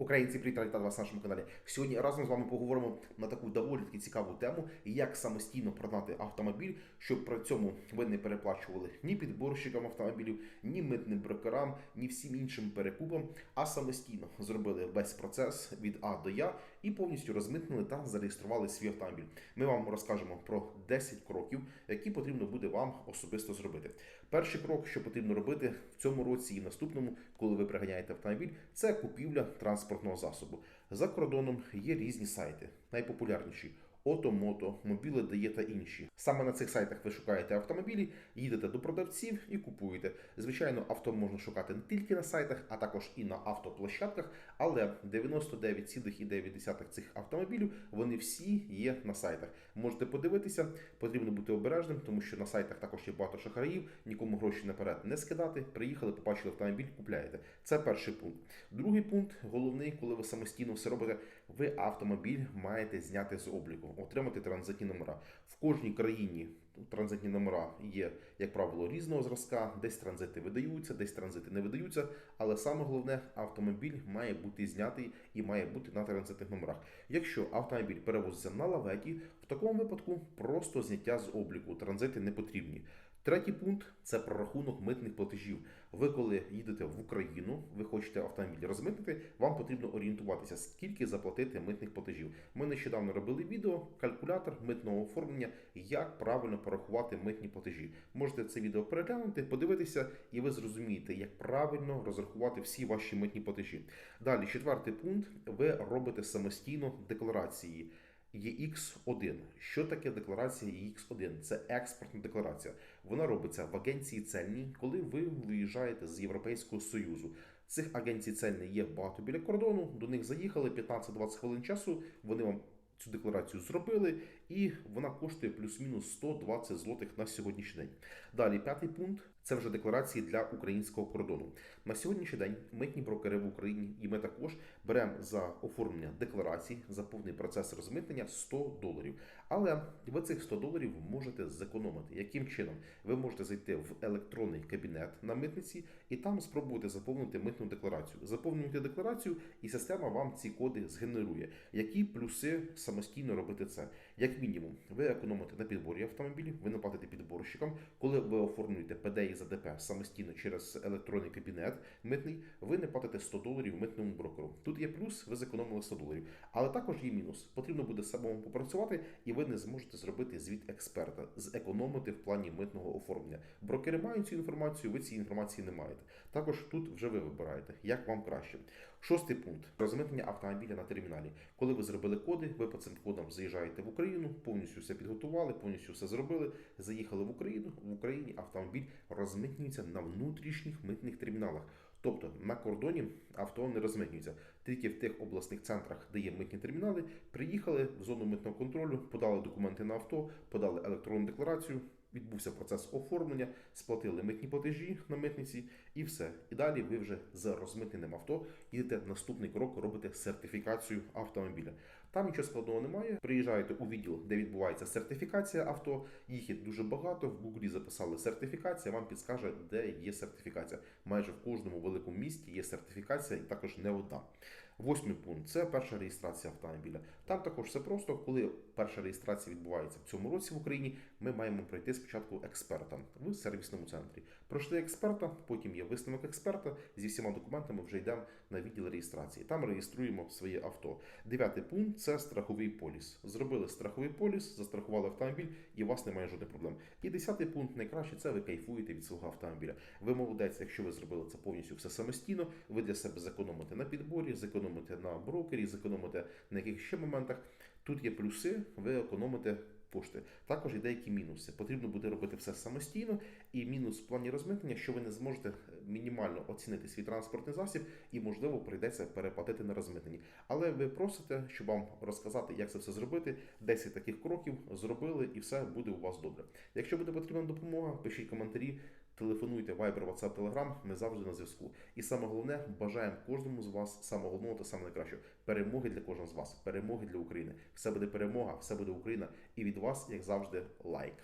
Українці, привіт, вітаю вас на нашому каналі. Сьогодні разом з вами поговоримо на таку доволі таки цікаву тему, як самостійно продати автомобіль, щоб при цьому ви не переплачували ні підборщикам автомобілів, ні митним брокерам, ні всім іншим перекупам, а самостійно зробили весь процес від А до Я і повністю розмитнили та зареєстрували свій автомобіль. Ми вам розкажемо про 10 кроків, які потрібно буде вам особисто зробити. Перший крок, що потрібно робити в цьому році і наступному, коли ви приганяєте автомобіль, це купівля транспортного засобу. За кордоном є різні сайти, найпопулярніші. Ото-мото, мобіле дає та інші. Саме на цих сайтах ви шукаєте автомобілі, їдете до продавців і купуєте. Звичайно, авто можна шукати не тільки на сайтах, а також і на автоплощадках, але 99,9 цих автомобілів вони всі є на сайтах. Можете подивитися, потрібно бути обережним, тому що на сайтах також є багато шахраїв, нікому гроші наперед не скидати. Приїхали, побачили автомобіль, купляєте. Це перший пункт. Другий пункт, головний, коли ви самостійно все робите, ви автомобіль маєте зняти з обліку отримати транзитні номера. В кожній країні транзитні номера є, як правило, різного зразка. Десь транзити видаються, десь транзити не видаються. Але саме головне, автомобіль має бути знятий і має бути на транзитних номерах. Якщо автомобіль перевозиться на лаветі, в такому випадку просто зняття з обліку. Транзити не потрібні. Третій пункт це прорахунок митних платежів. Ви, коли їдете в Україну, ви хочете автомобіль розмитнити, вам потрібно орієнтуватися, скільки заплатити митних платежів. Ми нещодавно робили відео, калькулятор митного оформлення, як правильно порахувати митні платежі. Можете це відео переглянути, подивитися, і ви зрозумієте, як правильно розрахувати всі ваші митні платежі. Далі, четвертий пункт: ви робите самостійно декларації. EX1. Що таке декларація EX1? Це експортна декларація. Вона робиться в агенції цельній, коли ви виїжджаєте з Європейського Союзу. Цих агенцій цельні є багато біля кордону. До них заїхали 15-20 хвилин часу. Вони вам цю декларацію зробили, і вона коштує плюс-мінус 120 злотих на сьогоднішній день. Далі, п'ятий пункт це вже декларації для українського кордону. На сьогоднішній день митні брокери в Україні, і ми також беремо за оформлення декларацій за повний процес розмитнення 100 доларів. Але ви цих 100 доларів можете зекономити. Яким чином? Ви можете зайти в електронний кабінет на митниці і там спробувати заповнити митну декларацію. Заповнюєте декларацію, і система вам ці коди згенерує. Які плюси самостійно робити це? Як мінімум, ви економите на підборі автомобілів, ви не платите підборщикам, коли ви оформлюєте ПД і ЗДП самостійно через електронний кабінет митний, ви не платите 100 доларів митному брокеру. Тут є плюс, ви зекономили 100 доларів. Але також є мінус. Потрібно буде самому попрацювати, і ви не зможете зробити звіт експерта, зекономити в плані митного оформлення. Брокери мають цю інформацію, ви цієї інформації не маєте. Також тут вже ви вибираєте, як вам краще. Шостий пункт розмитнення автомобіля на терміналі. Коли ви зробили коди, ви по цим кодам заїжджаєте в Україну, повністю все підготували, повністю все зробили. Заїхали в Україну. В Україні автомобіль розмитнюється на внутрішніх митних терміналах. Тобто на кордоні авто не розмитнюється. Тільки в тих обласних центрах, де є митні термінали, приїхали в зону митного контролю, подали документи на авто, подали електронну декларацію. Відбувся процес оформлення, сплатили митні платежі на митниці і все. І далі ви вже з розмитненим авто їдете наступний крок, робите сертифікацію автомобіля. Там нічого складного немає. Приїжджаєте у відділ, де відбувається сертифікація авто. Їх є дуже багато. В Гуглі записали сертифікація. Вам підскаже, де є сертифікація. Майже в кожному великому місті є сертифікація, і також не одна. Восьмий пункт це перша реєстрація автомобіля. Там також все просто, коли перша реєстрація відбувається в цьому році в Україні, ми маємо пройти спочатку експерта в сервісному центрі. Пройшли експерта, потім є висновок експерта. Зі всіма документами вже йдемо на відділ реєстрації. Там реєструємо своє авто. Дев'ятий пункт це страховий поліс. Зробили страховий поліс, застрахували автомобіль, і у вас немає жодних проблем. І десятий пункт найкраще це ви кайфуєте від свого автомобіля. Ви молодець, якщо ви зробили це повністю все самостійно, ви для себе зекономите на підборі, зекономите на брокері, зекономите на яких ще моментах. Тут є плюси, ви економите кошти. Також є деякі мінуси. Потрібно буде робити все самостійно, і мінус в плані розмитнення, що ви не зможете мінімально оцінити свій транспортний засіб, і, можливо, прийдеться переплатити на розмитненні. Але ви просите, щоб вам розказати, як це все зробити. 10 таких кроків зробили, і все буде у вас добре. Якщо буде потрібна допомога, пишіть коментарі. Телефонуйте Viber, WhatsApp, Telegram, ми завжди на зв'язку. І саме головне, бажаємо кожному з вас самого головного та саме найкращого перемоги для кожного з вас, перемоги для України. Все буде перемога, все буде Україна. І від вас, як завжди, лайк.